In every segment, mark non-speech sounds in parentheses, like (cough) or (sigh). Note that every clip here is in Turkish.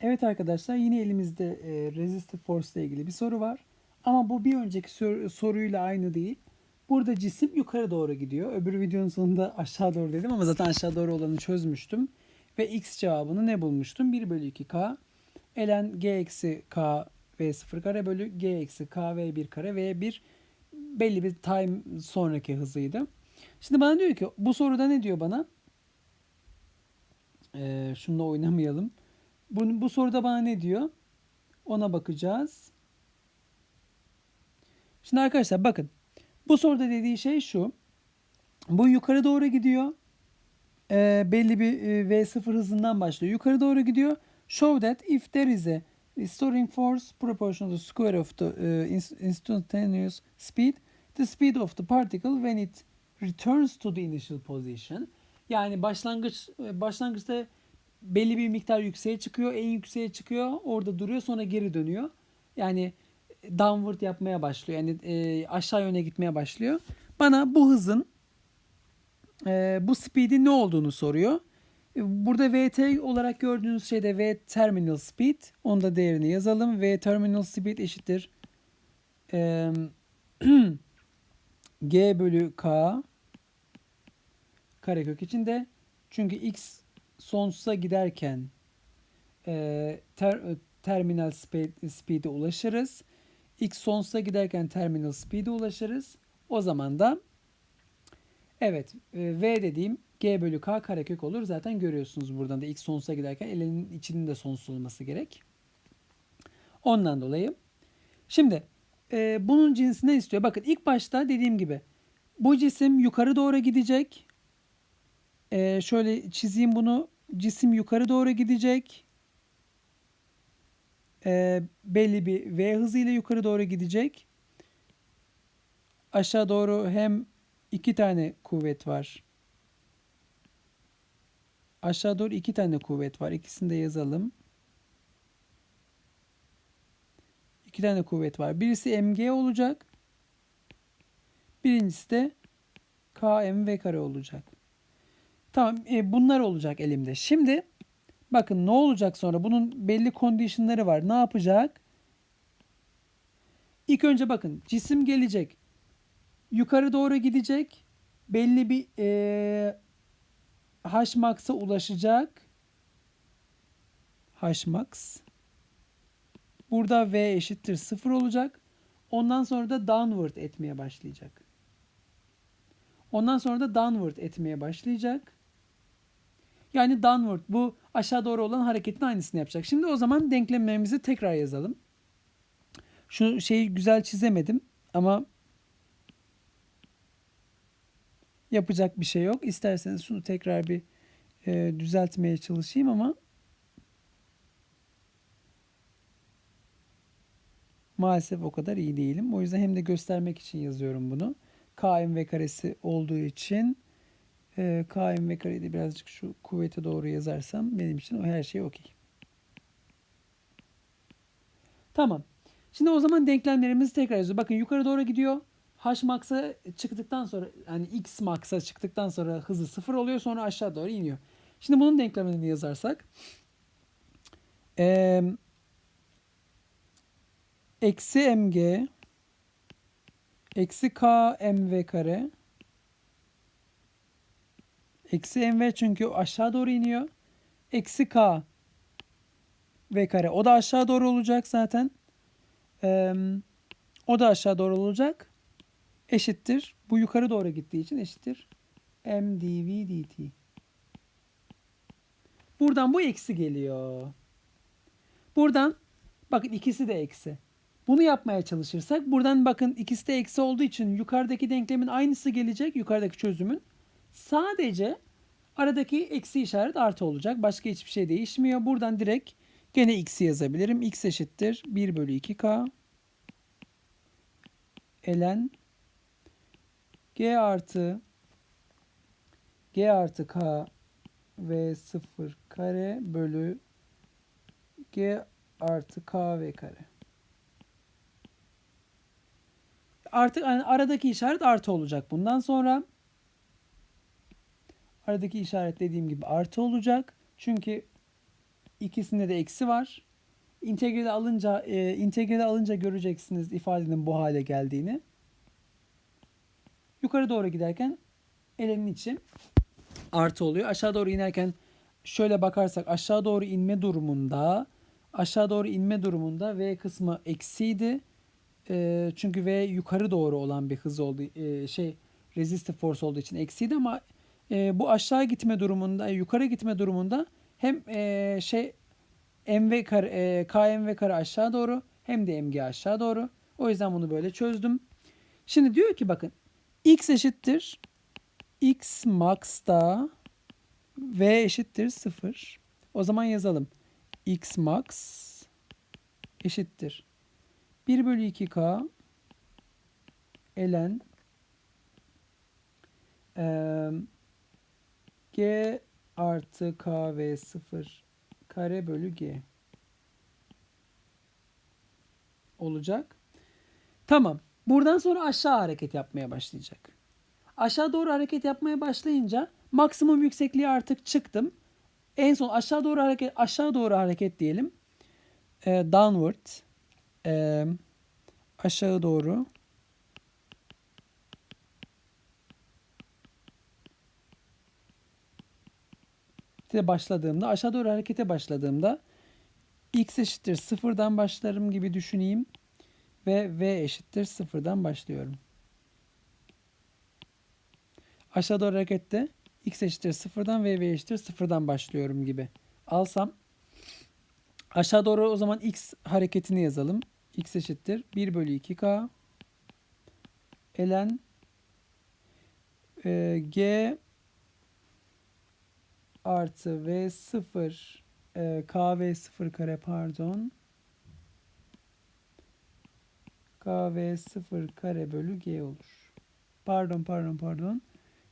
Evet arkadaşlar yine elimizde e, resistive force ile ilgili bir soru var. Ama bu bir önceki sor- soruyla aynı değil. Burada cisim yukarı doğru gidiyor. Öbür videonun sonunda (laughs) aşağı doğru dedim ama zaten aşağı doğru olanı çözmüştüm. Ve x cevabını ne bulmuştum? 1 bölü 2k ln g eksi k v 0 kare bölü g eksi k v 1 kare v 1 belli bir time sonraki hızıydı. Şimdi bana diyor ki bu soruda ne diyor bana? Ee, şununla oynamayalım. Bu, bu soruda bana ne diyor? Ona bakacağız. Şimdi arkadaşlar bakın. Bu soruda dediği şey şu. Bu yukarı doğru gidiyor. Ee, belli bir e, V0 hızından başlıyor. Yukarı doğru gidiyor. Show that if there is a restoring force proportional to square of the uh, ins- instantaneous speed, the speed of the particle when it returns to the initial position. Yani başlangıç başlangıçta belli bir miktar yükseğe çıkıyor, en yükseğe çıkıyor, orada duruyor, sonra geri dönüyor. Yani downward yapmaya başlıyor. Yani e, aşağı yöne gitmeye başlıyor. Bana bu hızın e, bu speed'in ne olduğunu soruyor. E, Burada VT olarak gördüğünüz şeyde V terminal speed. Onun da değerini yazalım. V terminal speed eşittir e, (clears throat) G bölü K karekök içinde. Çünkü X sonsuza giderken e, ter, terminal speed, speed'e ulaşırız. X sonsuza giderken terminal speed'e ulaşırız. O zaman da evet e, V dediğim G bölü K karekök olur. Zaten görüyorsunuz buradan da X sonsuza giderken elinin içinin de sonsuz olması gerek. Ondan dolayı. Şimdi e, bunun cinsine istiyor. Bakın ilk başta dediğim gibi bu cisim yukarı doğru gidecek. E, şöyle çizeyim bunu. Cisim yukarı doğru gidecek. E, belli bir V hızıyla yukarı doğru gidecek. Aşağı doğru hem iki tane kuvvet var. Aşağı doğru iki tane kuvvet var. İkisini de yazalım. İki tane kuvvet var. Birisi mg olacak. Birincisi de kmv kare olacak. Tamam e, bunlar olacak elimde. Şimdi bakın ne olacak sonra? Bunun belli condition'ları var. Ne yapacak? İlk önce bakın cisim gelecek. Yukarı doğru gidecek. Belli bir e, H ulaşacak. H max. Burada V eşittir 0 olacak. Ondan sonra da downward etmeye başlayacak. Ondan sonra da downward etmeye başlayacak. Yani downward bu aşağı doğru olan hareketin aynısını yapacak. Şimdi o zaman denklemlerimizi tekrar yazalım. Şu şeyi güzel çizemedim ama yapacak bir şey yok. İsterseniz şunu tekrar bir e, düzeltmeye çalışayım ama maalesef o kadar iyi değilim. O yüzden hem de göstermek için yazıyorum bunu. KMV karesi olduğu için e, KMV kareyi de birazcık şu kuvvete doğru yazarsam benim için o her şey okey. Tamam. Şimdi o zaman denklemlerimizi tekrar yazıyoruz. Bakın yukarı doğru gidiyor. H max'a çıktıktan sonra yani x max'a çıktıktan sonra hızı sıfır oluyor. Sonra aşağı doğru iniyor. Şimdi bunun denklemini yazarsak e, eksi mg eksi k mv kare eksi mv çünkü aşağı doğru iniyor. Eksi k v kare o da aşağı doğru olacak zaten. Ee, o da aşağı doğru olacak. Eşittir. Bu yukarı doğru gittiği için eşittir. m dv dt. Buradan bu eksi geliyor. Buradan bakın ikisi de eksi. Bunu yapmaya çalışırsak buradan bakın ikisi de eksi olduğu için yukarıdaki denklemin aynısı gelecek. Yukarıdaki çözümün. Sadece aradaki eksi işaret artı olacak. Başka hiçbir şey değişmiyor. Buradan direkt gene x'i yazabilirim. x eşittir 1 bölü 2k ln g artı g artı k v 0 kare bölü g artı k v kare. Artık yani aradaki işaret artı olacak bundan sonra. Aradaki işaret dediğim gibi artı olacak. Çünkü İkisinde de eksi var. İntegrali alınca e, integrali alınca göreceksiniz ifadenin bu hale geldiğini. Yukarı doğru giderken elenin içi artı oluyor. Aşağı doğru inerken şöyle bakarsak aşağı doğru inme durumunda aşağı doğru inme durumunda v kısmı eksiydi. E, çünkü v yukarı doğru olan bir hız oldu. E, şey resistive force olduğu için eksiydi ama e, bu aşağı gitme durumunda, e, yukarı gitme durumunda hem e, şey mv kare, e, kmv kare aşağı doğru hem de mg aşağı doğru. O yüzden bunu böyle çözdüm. Şimdi diyor ki bakın x eşittir x max da v eşittir 0. O zaman yazalım. x max eşittir 1 bölü 2k ln eee, g artı k v 0 kare bölü g olacak. Tamam. Buradan sonra aşağı hareket yapmaya başlayacak. Aşağı doğru hareket yapmaya başlayınca maksimum yüksekliğe artık çıktım. En son aşağı doğru hareket aşağı doğru hareket diyelim. Ee, downward ee, aşağı doğru başladığımda aşağı doğru harekete başladığımda x eşittir sıfırdan başlarım gibi düşüneyim ve v eşittir sıfırdan başlıyorum. Aşağı doğru harekette x eşittir sıfırdan ve v eşittir sıfırdan başlıyorum gibi alsam aşağı doğru o zaman x hareketini yazalım. x eşittir 1 bölü 2k ln e, g artı v0 e, kv0 kare pardon kv0 kare bölü g olur. Pardon pardon pardon.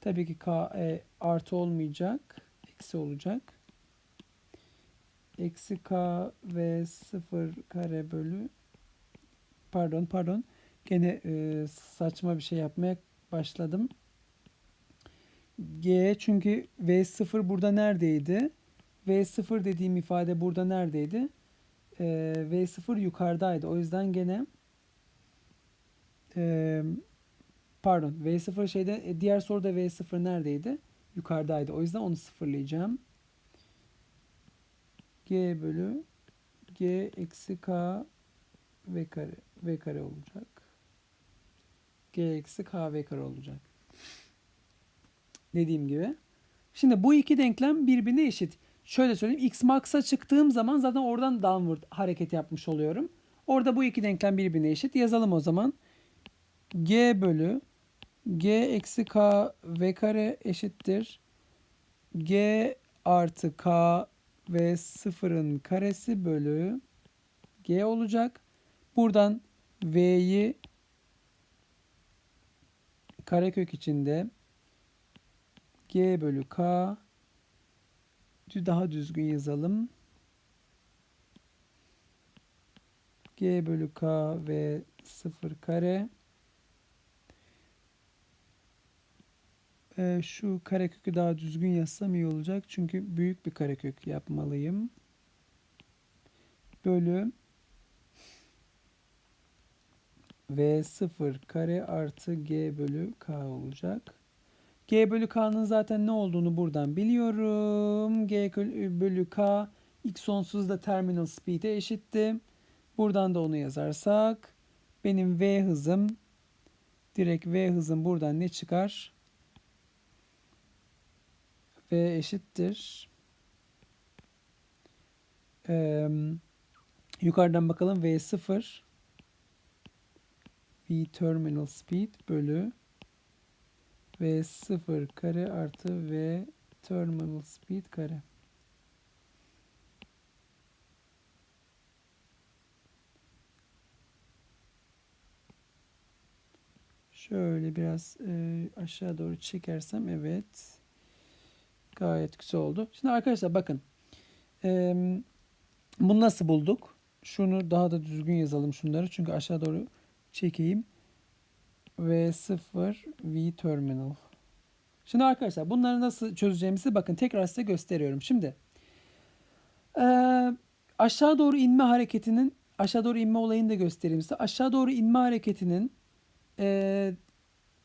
Tabii ki k e, artı olmayacak. Eksi olacak. Eksi k v 0 kare bölü pardon pardon. Gene e, saçma bir şey yapmaya başladım. G çünkü V0 burada neredeydi? V0 dediğim ifade burada neredeydi? Ee, V0 yukarıdaydı. O yüzden gene e, pardon V0 şeyde diğer soruda V0 neredeydi? Yukarıdaydı. O yüzden onu sıfırlayacağım. G bölü G eksi K V kare V kare olacak. G eksi K V kare olacak dediğim gibi. Şimdi bu iki denklem birbirine eşit. Şöyle söyleyeyim. X max'a çıktığım zaman zaten oradan downward hareket yapmış oluyorum. Orada bu iki denklem birbirine eşit. Yazalım o zaman. G bölü G eksi K V kare eşittir. G artı K ve sıfırın karesi bölü G olacak. Buradan V'yi karekök içinde G bölü K daha düzgün yazalım. G bölü K ve 0 kare. Ee, şu karekökü daha düzgün yazsam iyi olacak. Çünkü büyük bir karekök yapmalıyım. Bölü v 0 kare artı g bölü k olacak. G bölü K'nın zaten ne olduğunu buradan biliyorum. G bölü K x sonsuzda terminal speed'e eşitti. Buradan da onu yazarsak benim V hızım direkt V hızım buradan ne çıkar? V eşittir. Ee, yukarıdan bakalım V0 V terminal speed bölü v 0 kare artı v terminal speed kare. Şöyle biraz e, aşağı doğru çekersem evet. Gayet güzel oldu. Şimdi arkadaşlar bakın. E, bunu nasıl bulduk? Şunu daha da düzgün yazalım şunları. Çünkü aşağı doğru çekeyim. V0 V terminal. Şimdi arkadaşlar bunları nasıl çözeceğimizi bakın tekrar size gösteriyorum. Şimdi Ee, aşağı doğru inme hareketinin aşağı doğru inme olayını da göstereyim size. Aşağı doğru inme hareketinin e,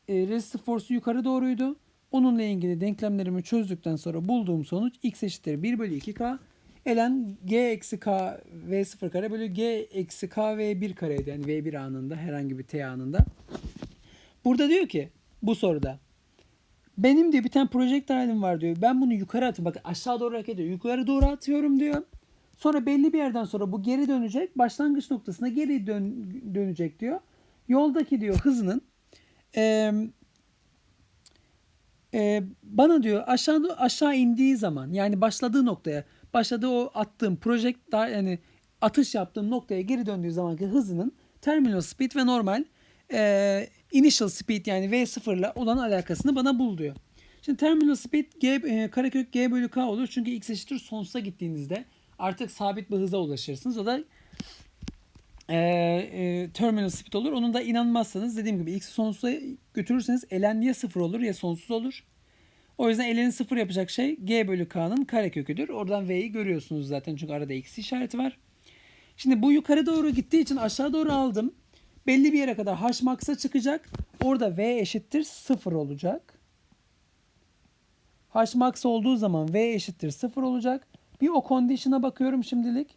e, resistive force'u yukarı doğruydu. Onunla ilgili denklemlerimi çözdükten sonra bulduğum sonuç x eşittir 1 bölü 2k elen g eksi k v 0 kare bölü g eksi k v 1 kareydi. Yani v1 anında herhangi bir t anında. Burada diyor ki bu soruda benim diyor bir tane projektilim var diyor. Ben bunu yukarı atıyorum. Bakın aşağı doğru hareket ediyor. Yukarı doğru atıyorum diyor. Sonra belli bir yerden sonra bu geri dönecek. Başlangıç noktasına geri dön, dönecek diyor. Yoldaki diyor hızının e, e, bana diyor aşağı aşağı indiği zaman yani başladığı noktaya başladığı o attığım projekt yani atış yaptığım noktaya geri döndüğü zamanki hızının terminal speed ve normal e, initial speed yani V0 ile olan alakasını bana bul diyor. Şimdi terminal speed g e, karekök g bölü k olur çünkü x eşittir sonsuza gittiğinizde artık sabit bir hıza ulaşırsınız. O da e, e, terminal speed olur. Onun da inanmazsanız dediğim gibi x sonsuza götürürseniz ln ya sıfır olur ya sonsuz olur. O yüzden ln'i sıfır yapacak şey g bölü k'nın kareköküdür. Oradan v'yi görüyorsunuz zaten çünkü arada eksi işareti var. Şimdi bu yukarı doğru gittiği için aşağı doğru aldım. Belli bir yere kadar h max'a çıkacak. Orada v eşittir sıfır olacak. h max olduğu zaman v eşittir sıfır olacak. Bir o condition'a bakıyorum şimdilik.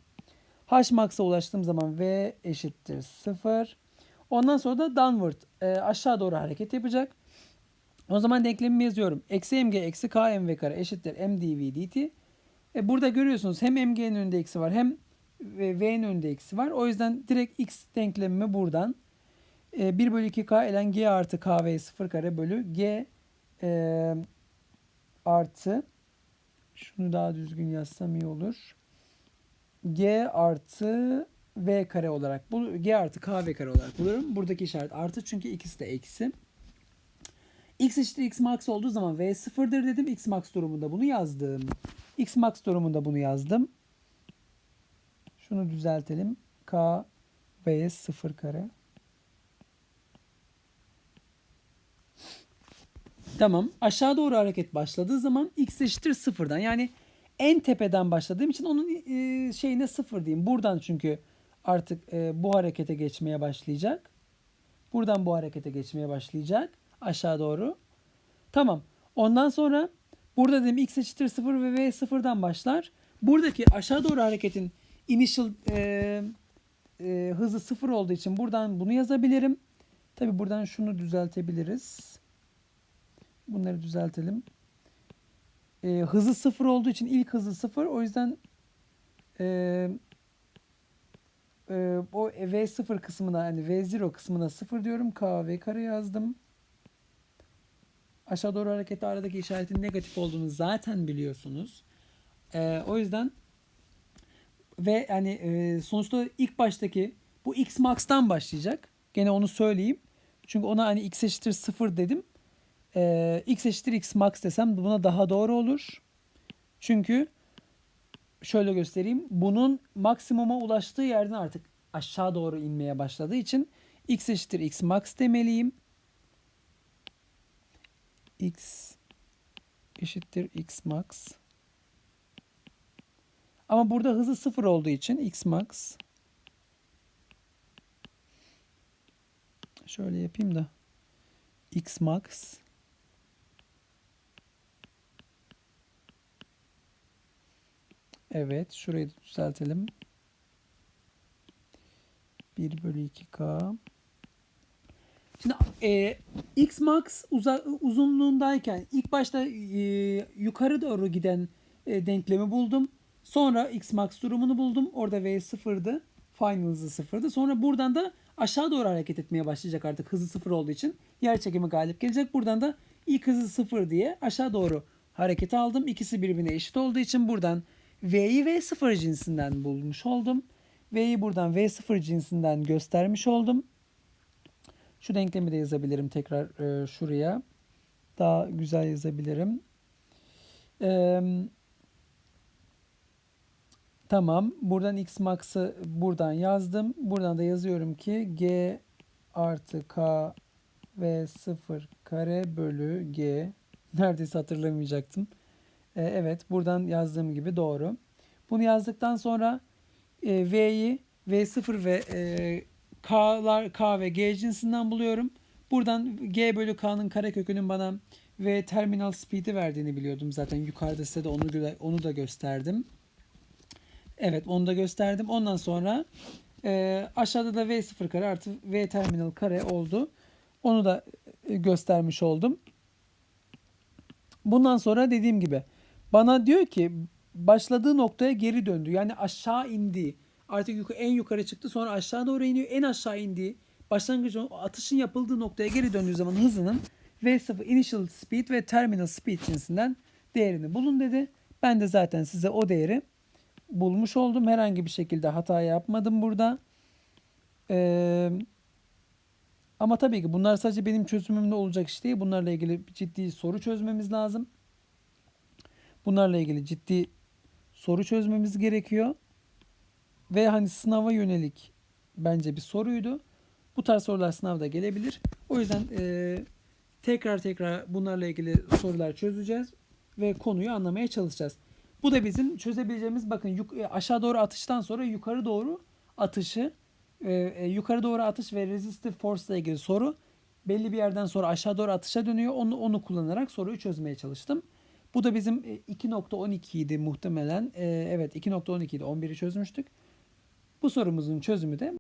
h max'a ulaştığım zaman v eşittir sıfır. Ondan sonra da downward e, aşağı doğru hareket yapacak. O zaman denklemimi yazıyorum. Eksi mg eksi k mv kare eşittir m dv dt. E burada görüyorsunuz hem mg'nin önünde eksi var hem v'nin önünde eksi var. O yüzden direkt x denklemimi buradan e, 1 bölü 2k elen g artı kv 0 kare bölü g e, artı şunu daha düzgün yazsam iyi olur. g artı v kare olarak bu g artı kv kare olarak bulurum. Buradaki işaret artı çünkü ikisi de eksi. x eşittir x max olduğu zaman v sıfırdır dedim. x max durumunda bunu yazdım. x max durumunda bunu yazdım. Şunu düzeltelim. k v sıfır kare. Tamam. Aşağı doğru hareket başladığı zaman x eşittir sıfırdan. Yani en tepeden başladığım için onun e, şeyine sıfır diyeyim. Buradan çünkü artık e, bu harekete geçmeye başlayacak. Buradan bu harekete geçmeye başlayacak. Aşağı doğru. Tamam. Ondan sonra burada dedim x eşittir sıfır ve v sıfırdan başlar. Buradaki aşağı doğru hareketin initial e, e, hızı sıfır olduğu için buradan bunu yazabilirim. Tabi buradan şunu düzeltebiliriz. Bunları düzeltelim. E, hızı sıfır olduğu için ilk hızı sıfır. O yüzden e, e, o V0 kısmına yani V0 kısmına sıfır diyorum. K V kare yazdım. Aşağı doğru harekette aradaki işaretin negatif olduğunu zaten biliyorsunuz. E, o yüzden ve yani e, sonuçta ilk baştaki bu x max'tan başlayacak. Gene onu söyleyeyim. Çünkü ona hani x eşittir 0 dedim. E, x eşittir x max desem buna daha doğru olur. Çünkü şöyle göstereyim. Bunun maksimuma ulaştığı yerden artık aşağı doğru inmeye başladığı için x eşittir x max demeliyim. x eşittir x max. Ama burada hızı sıfır olduğu için x max şöyle yapayım da x max Evet şurayı da düzeltelim. 1 bölü 2k Şimdi e, x max uza, uzunluğundayken ilk başta e, yukarı doğru giden e, denklemi buldum. Sonra x max durumunu buldum. Orada v sıfırdı. Final hızı sıfırdı. Sonra buradan da aşağı doğru hareket etmeye başlayacak artık hızı sıfır olduğu için. Yer çekimi galip gelecek. Buradan da ilk hızı sıfır diye aşağı doğru hareket aldım. İkisi birbirine eşit olduğu için buradan v'yi v0 cinsinden bulmuş oldum. V'yi buradan v0 cinsinden göstermiş oldum. Şu denklemi de yazabilirim tekrar e, şuraya. Daha güzel yazabilirim. Eee Tamam. Buradan x max'ı buradan yazdım. Buradan da yazıyorum ki g artı k v 0 kare bölü g. Neredeyse hatırlamayacaktım. Ee, evet buradan yazdığım gibi doğru. Bunu yazdıktan sonra e, V'yi V0 ve e, K'lar K ve G cinsinden buluyorum. Buradan G bölü K'nın karekökünün bana V terminal speed'i verdiğini biliyordum. Zaten yukarıda size de onu, onu da gösterdim. Evet onu da gösterdim. Ondan sonra e, aşağıda da V0 kare artı V terminal kare oldu. Onu da e, göstermiş oldum. Bundan sonra dediğim gibi bana diyor ki başladığı noktaya geri döndü. Yani aşağı indi. Artık yukarı, en yukarı çıktı sonra aşağı doğru iniyor. En aşağı indi. Başlangıç atışın yapıldığı noktaya geri döndüğü zaman hızının V0 initial speed ve terminal speed cinsinden değerini bulun dedi. Ben de zaten size o değeri bulmuş oldum. Herhangi bir şekilde hata yapmadım burada. Ee, ama tabii ki bunlar sadece benim çözümümde olacak iş değil. Bunlarla ilgili ciddi soru çözmemiz lazım. Bunlarla ilgili ciddi soru çözmemiz gerekiyor. Ve hani sınava yönelik bence bir soruydu. Bu tarz sorular sınavda gelebilir. O yüzden eee, tekrar tekrar bunlarla ilgili sorular çözeceğiz ve konuyu anlamaya çalışacağız. Bu da bizim çözebileceğimiz bakın yuk- e, aşağı doğru atıştan sonra yukarı doğru atışı e, e, yukarı doğru atış ve resistive force ile ilgili soru belli bir yerden sonra aşağı doğru atışa dönüyor. Onu onu kullanarak soruyu çözmeye çalıştım. Bu da bizim e, 2.12 idi muhtemelen. E, evet 2.12 idi. 11'i çözmüştük. Bu sorumuzun çözümü de